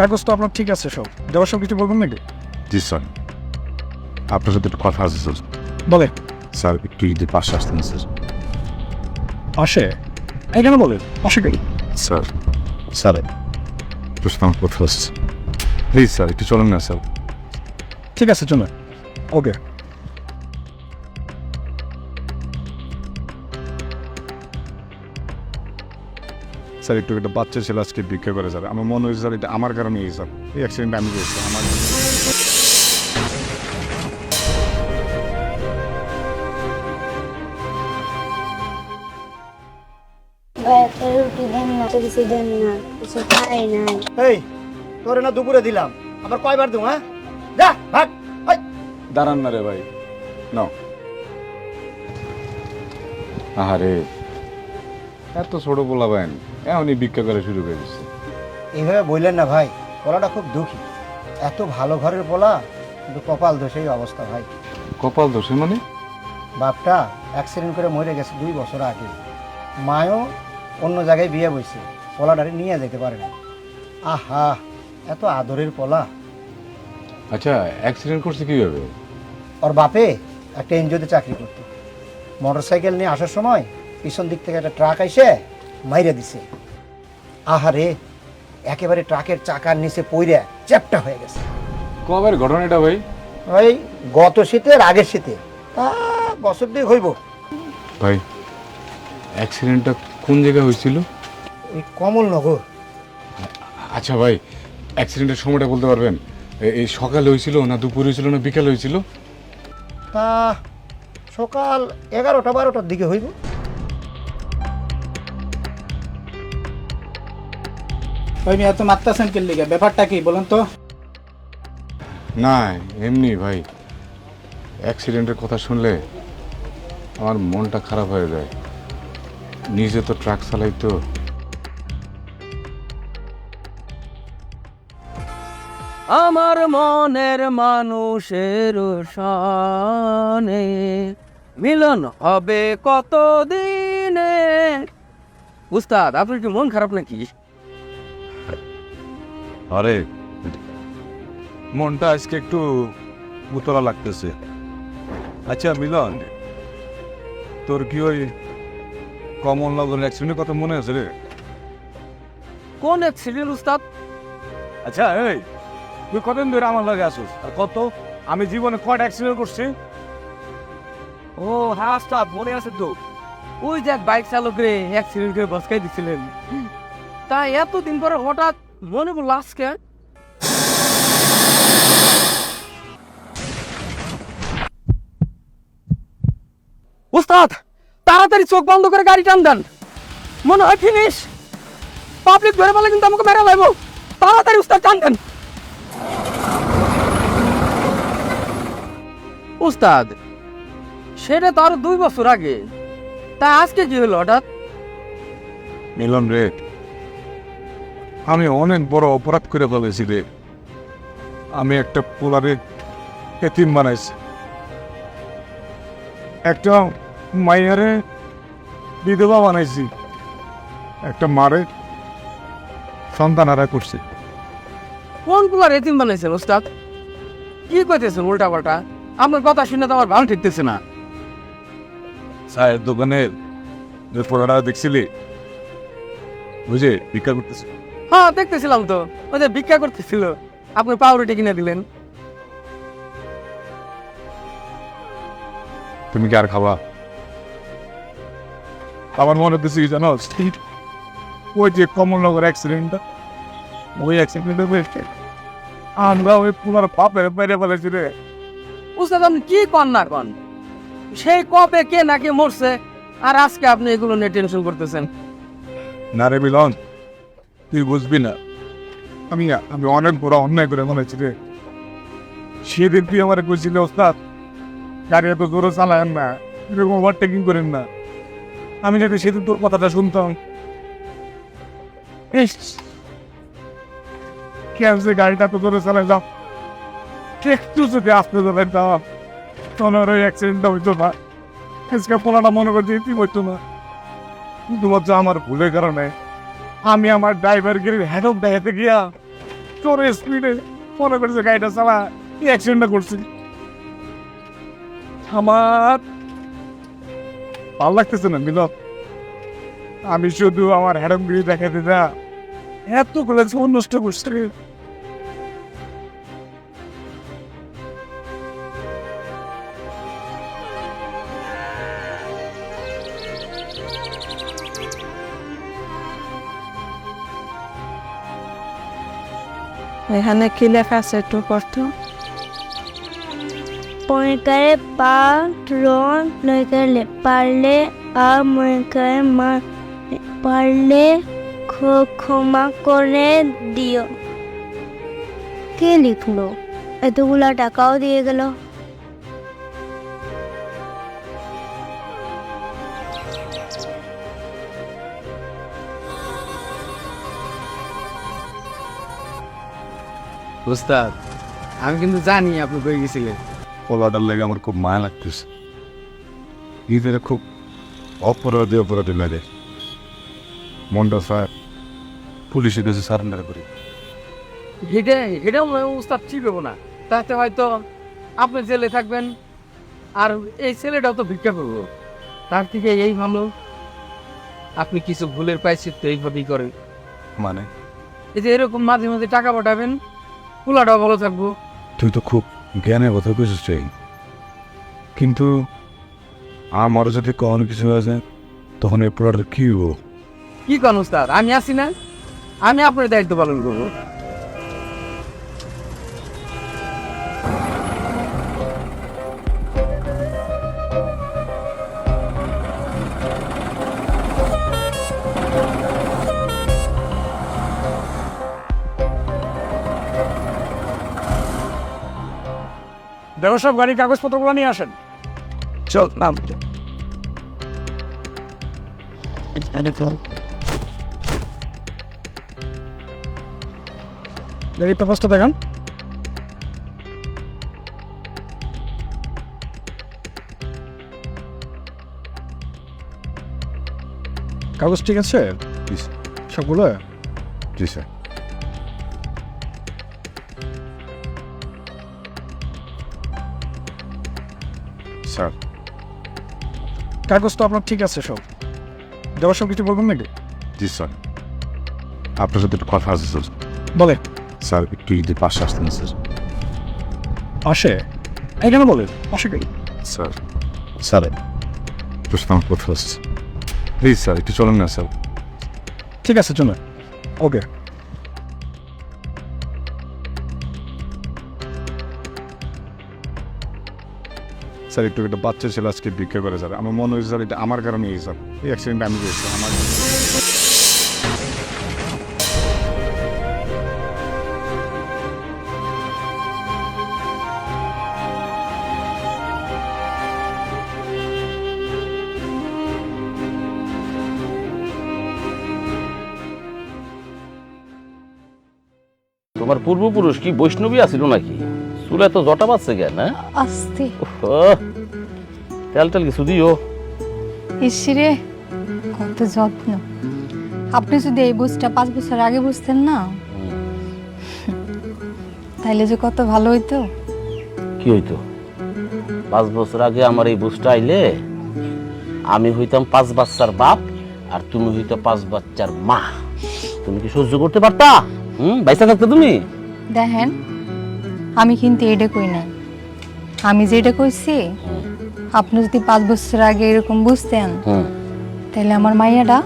কাগজ তো আপনার ঠিক আছে সব। দেওয়ার সব কিছু বলবেন নাকি? জি স্যার। আপনার সাথে একটু কথা আছে স্যার। বলে স্যার একটু যদি পাশে আসতেন স্যার। আসে? এখানে বলে আসে কেন? স্যার স্যার প্রশ্ন আমার কথা আসছে প্লিজ স্যার একটু চলেন না স্যার। ঠিক আছে চলেন। ওকে। স্যার একটু একটা বাচ্চা ছেলে আজকে ভিক্ষা করে স্যার। আমার মনে হয়েছে স্যার এটা আমার কারণে এই স্যার। এই অ্যাক্সিডেন্ট আমি করেছি আমার এই তোরে না দুপুরে দিলাম। আবার কয়বার দেবো হ্যাঁ? যা ভাগ। ওই দাঁড়ান না রে ভাই। নাও। আহারে এত ছোট বলা ভাইন এমনই ভিক্ষা করে শুরু করে দিচ্ছে এইভাবে বললেন না ভাই পোলাটা খুব দুঃখী। এত ভালো ঘরের পোলা কিন্তু কপাল দোষেই অবস্থা ভাই। কপাল দোষে মানে? বাপটা অ্যাক্সিডেন্ট করে মরে গেছে দুই বছর আগে। মায়ও অন্য জায়গায় বিয়ে বইছে পোলাটারে নিয়ে যেতে পারে না। আহা এত আদরের পোলা। আচ্ছা অ্যাক্সিডেন্ট করছে কীভাবে? ওর বাপে একটা এনজিওতে চাকরি করতো। মোটর সাইকেল নিয়ে আসার সময় পিছন দিক থেকে একটা ট্রাক এসে মাইরে দিছে। আহারে একেবারে ট্রাকের চাকার নিচে পইরে চ্যাপটা হয়ে গেছে। কবের ঘটনাটা ভাই? ভাই গত শীতের আগের শীতে। তা বছর দিয়ে হইব। ভাই অ্যাক্সিডেন্টটা কোন জায়গায় হয়েছিল? ওই কমলনগর। আচ্ছা ভাই অ্যাক্সিডেন্টের সময়টা বলতে পারবেন? এ- এই সকালে হয়েছিল না দুপুর হয়েছিল না বিকাল হয়েছিল? তা সকাল এগারোটা বারোটার দিকে হইব। ওই মেয়ে এত মারতেছেন কে লিগে? ব্যাপারটা কি বলেন তো। না এমনি ভাই। অ্যাক্সিডেন্টের কথা শুনলে আমার মনটা খারাপ হয়ে যায়। নিজে তো ট্রাক চালাই তো। আমার মনের মানুষের সনে মিলন হবে কত দিনে উস্তাদ আপনার কি মন খারাপ নাকি? আরে মনটা আজকে একটু উতলা লাগতেছে। আচ্ছা মিলন তোর কি ওই কমলনগর অ্যাক্সিডেন্টের কথা মনে আছে রে? কোন অ্যাক্সিডেন্ট উস্তাদ? আচ্ছা এই তুই কতদিন ধরে আমার লাগে আসুস আর কত? আমি জীবনে কয়টা অ্যাক্সিডেন্ট করছি? ও হ্যাঁ উস্তাদ মনে আছে তো। ওই যে বাইক চালক রে অ্যাক্সিডেন্ট করে বসকাই দিছিলেন। তা এতদিন পরে হঠাৎ মনে পড়ল আজকে উস্তাদ তাড়াতাড়ি চোখ বন্ধ করে গাড়ি টান দেন। মনে হয় ফিনিশ পাবলিক ধরে পেলে কিন্তু আমাকে মেরা লাগবো তাড়াতাড়ি উস্তাদ টান দেন। উস্তাদ সেটা তো আরও দুই বছর আগে। তা আজকে কি হলো হঠাৎ? মিলন রে আমি অনেক বড় অপরাধ করে ফেলেছি রে। আমি একটা পোলারে এতিম বানাইছি। একটা মাইয়ারে বিধবা বানাইছি। একটা মারে সন্তান হারা করছি। কোন কুলার এতিম বানাইছেন ওস্তাদ? কি কইতেছেন উল্টা পাল্টা আপনার কথা শুনে তো আমার ভালো ঠিকতেছে না। চায়ের দোকানের যে পোলাটা দেখছিলি? বুঝে ভিক্ষা করতেছে। হ্যাঁ দেখতেছিলাম তো। ওই যে ভিক্ষা করতেছিল। আপনি পাউরুটি কিনে দিলেন। তুমি কি আর খাবা? আমার মনে হচ্ছে কি জানো ওই যে কমলনগর অ্যাক্সিডেন্টটা ওই অ্যাক্সিডেন্টে হয়েছে। আমরা ওই পুনার পাপের মেরে ফেলেছি রে। উস্তাদ আপনি কি কন না কন? সেই কবে কে নাকি মরছে আর আজকে আপনি এগুলো নিয়ে টেনশন করতেছেন? না রে মিলন তুই বুঝবি না। আমি আমি অনেক বড় অন্যায় করে মনেছি রে। সেদিন তুই আমার কইছিলে, ওস্তাদ, গাড়ি এত জোরে চালায়েন না, এরকম ওভারটেকিং করেন না। আমি যদি সেদিন তোর কথাটা শুনতাম। যে গাড়িটা তো জোরে চালাইলাম একটু যদি আসতে চালাইতাম তাহলে আর ওই অ্যাক্সিডেন্টটা হইতো না। আজকে পোলাটা মনে করছে ইতি হইতো না। শুধুমাত্র আমার ভুলের কারণে আমি আমার ড্রাইভার গিয়ে হেডক দেখাতে গিয়া তোর স্পিডে মনে করছে গাড়িটা চালা অ্যাক্সিডেন্টটা করছি। আমার ভালো লাগতেছে না, মিলন। আমি শুধু আমার হ্যাডমগিরি দেখাতে যা, এত করে জীবন নষ্ট করছে। এখানে কি লেখা আছে একটু পড়তো পয়কারে পা রন নইকারে পারলে আ মরিকারে মা পারলে ক্ষমা করে দিও কে লিখলো এতগুলা টাকাও দিয়ে গেল উস্তাদ আমি কিন্তু জানি আপনি কই গেছিলেন। পোলাটার লেগে আমার খুব মায়া লাগতেছে। ঈদের খুব অপরাধী অপরাধী লাগে। মনটা স্যার পুলিশের কাছে সারেন্ডার করি। মনে হয় উস্তাদ ঠিক হব না তাতে হয়তো আপনি জেলে থাকবেন আর এই ছেলেটাও তো ভিক্ষা করব। তার থেকে এই ভালো আপনি কিছু ভুলের পাইছেন তো এইভাবেই করেন। মানে? এই যে এরকম মাঝে মাঝে টাকা পাঠাবেন পোলাটাও ভালো থাকব। তুই তো খুব জ্ঞানের কথা কইছিস চাই কিন্তু আমার যদি কখনো কিছু আছে তখন এই পোলাটার কি হব কি কোন উস্তাদ? আমি আসি না। আমি আপনার দায়িত্ব পালন করব। দেখো সব গাড়ির কাগজপত্রগুলো নিয়ে আসেন। চল নাম গাড়ির পেপারসটা দেখান। কাগজ ঠিক আছে? সবগুলো? জি স্যার। স্যার। কাগজ তো আপনার ঠিক আছে সব। দেওয়ার সব কিছু বলবেন নাকি? জি স্যার। আপনার সাথে একটু কথা আছে স্যার। বলে স্যার একটু ঈদের পাশে আসতেন স্যার। আসে? এখানে বলে আসে কি স্যার স্যার তোর সাথে আমার কথা আছে প্লিজ স্যার একটু চলুন না স্যার। ঠিক আছে চলো ওকে। স্যার, একটু একটা বাচ্চা ছেলে আজকে ভিক্ষা করে স্যার। আমার মনে হয়েছে স্যার, এটা আমার কারণে এই স্যার। এই অ্যাক্সিডেন্ট আমি করেছি, আমার তোমার পূর্বপুরুষ কি বৈষ্ণবী আছিল নাকি? চুলে তো জটা পাচ্ছে কেন হ্যাঁ? আস্তে। তেল তেল কিছু দিও। ইসিরে কত যত্ন। আপনি যদি এই বুঝটা পাঁচ বছর আগে বুঝতেন না। তাইলে যে কত ভালো হইতো। কি হইতো? পাঁচ বছর আগে আমার এই বুঝটা আইলে আমি হইতাম পাঁচ বাচ্চার বাপ আর তুমি হইতো পাঁচ বাচ্চার মা। তুমি কি সহ্য করতে পারতা? হুম বাইসা থাকতে তুমি? দেখেন আমি কিন্তু এটা কই নাই। আমি যেটা কইছি আপনি যদি পাঁচ বছর আগে এরকম বুঝতেন তাহলে আমার মাইয়াটা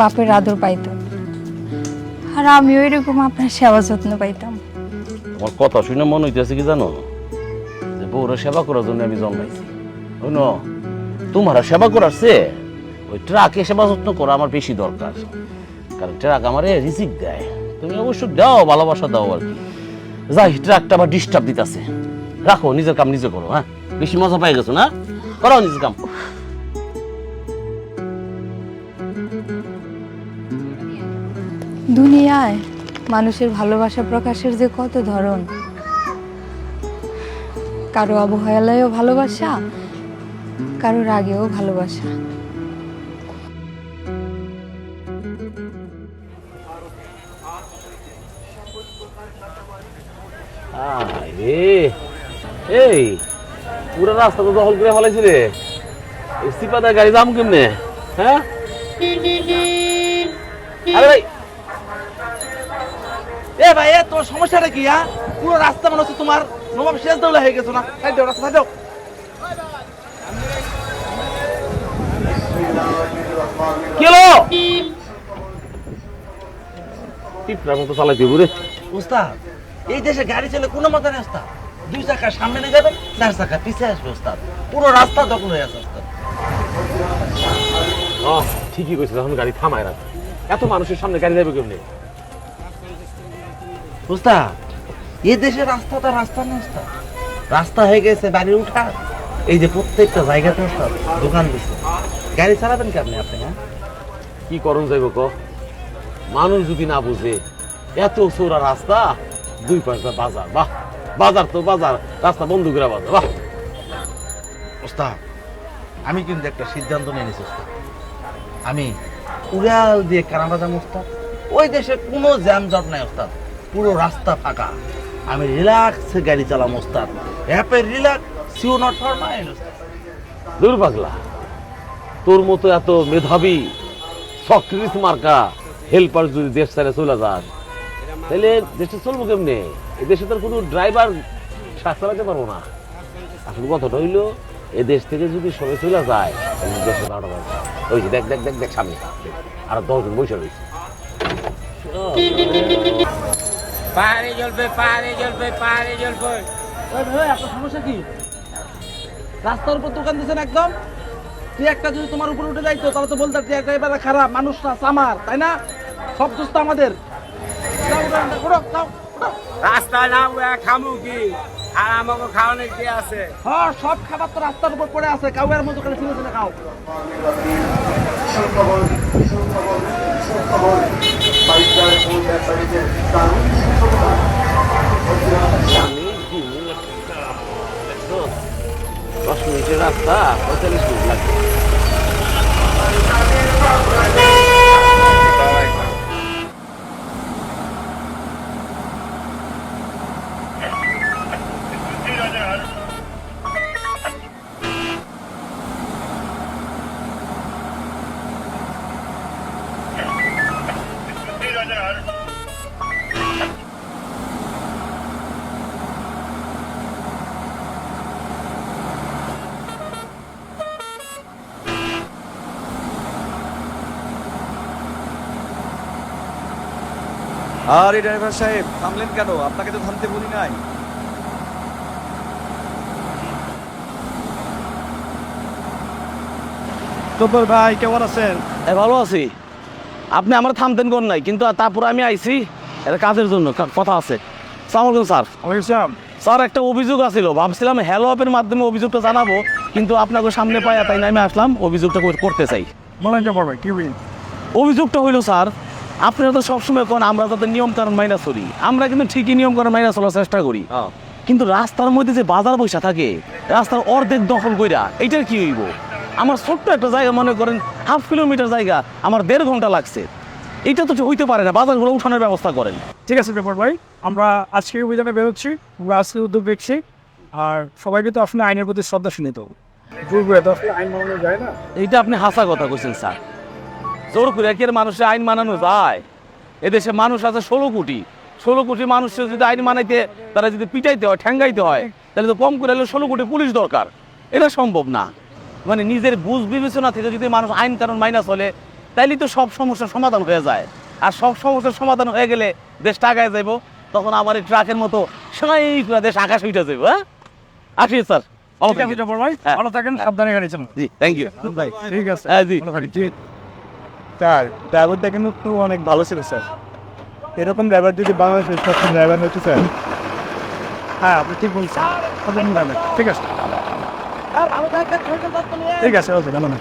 বাপের আদর পাইতো। আর আমিও এরকম আপনার সেবা যত্ন পাইতাম। আমার কথা শুনে মনে হইতেছে কি জানো? যে বউরা সেবা করার জন্য আমি জন্মাইছি। হইন তোমার সেবা করার চেয়ে ওই ট্রাকে সেবা যত্ন করা আমার বেশি দরকার। কারণ ট্রাক আমার রিজিক দেয়। তুমি অবশ্য দাও ভালোবাসা দাও আর কি। যাই, ট্রাকটা আবার ডিস্টার্ব দিতেছে। রাখো, নিজের কাম নিজে করো হ্যাঁ? বেশি মজা পাই গেছো, না? করো নিজের কাম। দুনিয়ায় মানুষের ভালোবাসা প্রকাশের যে কত ধরন, কারও অবহেলায়ও ভালোবাসা, কারও রাগেও ভালোবাসা। এই, পুরো রাস্তা তো দখল করে ফেলাইছি রে সিপাদার গাড়ি দাম কেমনে? হ্যাঁ? এ ভাই, এ তোর সমস্যাটা কি হ্যাঁ? পুরো রাস্তা মনে হচ্ছে তোমার নবাব শেষ দৌলা হয়ে গেছো, না? সাইড দাও, রাস্তা সাইড দাও। কি টিপটার মতো চালাইতে বুড়ে উস্তাদ এই দেশে গাড়ি চলে কোনো মতে উস্তাদ দুই চাকা সামনে নিয়ে যাবে চার চাকা পিছিয়ে আসবে উস্তাদ পুরো রাস্তা দখল হয়ে আছে উস্তাদ আহ, ঠিকই কইছে তখন গাড়ি থামায় রাখ এত মানুষের সামনে গাড়ি যাবে কেমনি? উস্তাদ এই দেশের রাস্তাটা রাস্তা না উস্তাদ রাস্তা হয়ে গেছে বাড়ি উঠা এই যে প্রত্যেকটা জায়গাতে উস্তাদ দোকান দিছে। গাড়ি চালাবেন কেমনি আপনি হ্যাঁ? কি করণ যাইব ক? মানুষ যদি না বুঝে এত চোরা রাস্তা দুই পাশটা বাজার বাহ বাজার তো বাজার রাস্তা বন্ধ করে বাজার বাহ। উস্তাদ আমি কিন্তু একটা সিদ্ধান্ত নিয়ে নিছি আমি উড়াল দিয়ে কানাবাজাম উস্তাদ ওই দেশে কোনো জ্যামজট নাই ওস্তাদ। পুরো রাস্তা ফাঁকা। আমি রিল্যাক্সে গাড়ি চালাম উস্তাদ হ্যাপে রিল্যাক্স সিও নট ফর মাইন্ড দূর পাগলা তোর মতো এত মেধাবী সক্রিস মার্কা হেল্পার যদি দেশ ছেড়ে চলে যান তাহলে দেশটা চলবো কেমনে? এই দেশে তোর কোনো ড্রাইভার শ্বাস চালাতে পারব না। আসলে কথাটা হইল এ দেশ থেকে যদি সবাই চলে যায় তাহলে দেশে ওই যে দেখ দেখ দেখ দেখ সামনে। আর দশজন বসে রয়েছে। পাহাড়ে জ্বলবে পাহাড়ে জ্বলবে পাহাড়ে আপনার সমস্যা কি? রাস্তার উপর দোকান দিয়েছেন একদম? তুই একটা যদি তোমার উপরে উঠে যাইতো তাহলে তো বলতে তুই একটা এবারে খারাপ মানুষ না সামার তাই না? সব দোস্ত আমাদের। রাস্তা না খামু কি? আর আমাকে খাওয়ানোর কি আছে? হ্যাঁ সব খাবার তো রাস্তার উপর পড়ে আছে কাউয়ের মতো করে খাও। দশ মিনিটের রাস্তা পঁয়তাল্লিশ মিনিট লাগবে। আরে ড্রাইভার সাহেব থামলেন কেন? আপনাকে তো থামতে বলি নাই। তোপর ভাই কেমন আছেন? এ ভালো আছি। আপনি আমার থামতেন কোন নাই কিন্তু তারপরে আমি আইছি এটা কাজের জন্য কথা আছে। সালাম স্যার। ওয়েলকাম স্যার একটা অভিযোগ আছিল ভাবছিলাম হ্যালো অ্যাপের মাধ্যমে অভিযোগটা জানাব কিন্তু আপনাকে সামনে পাই তাই না আমি আসলাম অভিযোগটা করতে চাই। বলেন ভাই কি অভিযোগটা হইল স্যার আপনারা তো সবসময় কোন আমরা তাদের নিয়ম কারণ মাইনা চলি। আমরা কিন্তু ঠিকই নিয়ম কারণ মাইনা চলার চেষ্টা করি। কিন্তু রাস্তার মধ্যে যে বাজার বৈশা থাকে রাস্তার অর্ধেক দখল কইরা এইটার কি হইব? আমার ছোট্ট একটা জায়গা মনে করেন হাফ কিলোমিটার জায়গা আমার দেড় ঘণ্টা লাগছে। এটা তো হইতে পারে না বাজারগুলো উঠানোর ব্যবস্থা করেন। ঠিক আছে পেপার ভাই আমরা আজকে অভিযানে বেরোচ্ছি আমরা আজকে উদ্যোগ দেখছি আর সবাইকে তো আসলে আইনের প্রতি শ্রদ্ধা তো বুঝবে তো আইন মানানো যায় না। এইটা আপনি হাসা কথা কইছেন স্যার। জোর করে কি আর মানুষের আইন মানানো যায়? এদেশে মানুষ আছে ষোলো কোটি। ষোলো কোটি মানুষের যদি আইন মানাইতে তারা যদি পিটাইতে হয় ঠ্যাঙ্গাইতে হয় তাহলে তো কম করে হলে ষোলো কোটি পুলিশ দরকার। এটা সম্ভব না। মানে নিজের বুঝ বিবেচনা থেকে যদি মানুষ আইন কারণ মাইনা চলে তাইলে তো সব সমস্যার সমাধান হয়ে যায়। আর সব সমস্যার সমাধান হয়ে গেলে দেশটা আগায় যাইব তখন আমার এই ট্রাকের মতো সাই দেশ আকাশ উঠে যাইব হ্যাঁ? আসি স্যার। ভালো থাকেন। হ্যাঁ। থাকেন সাবধানে গাড়ি চালান। জি থ্যাংক ইউ ভাই ঠিক আছে। হ্যাঁ জি। স্যার ড্রাইভারটা কিন্তু অনেক ভালো ছিল স্যার। এরকম ড্রাইভার যদি বাংলাদেশের সব ড্রাইভার হচ্ছে স্যার হ্যাঁ আপনি ঠিক বলছেন। ঠিক আছে। ঠিক আছে ওকে কেন না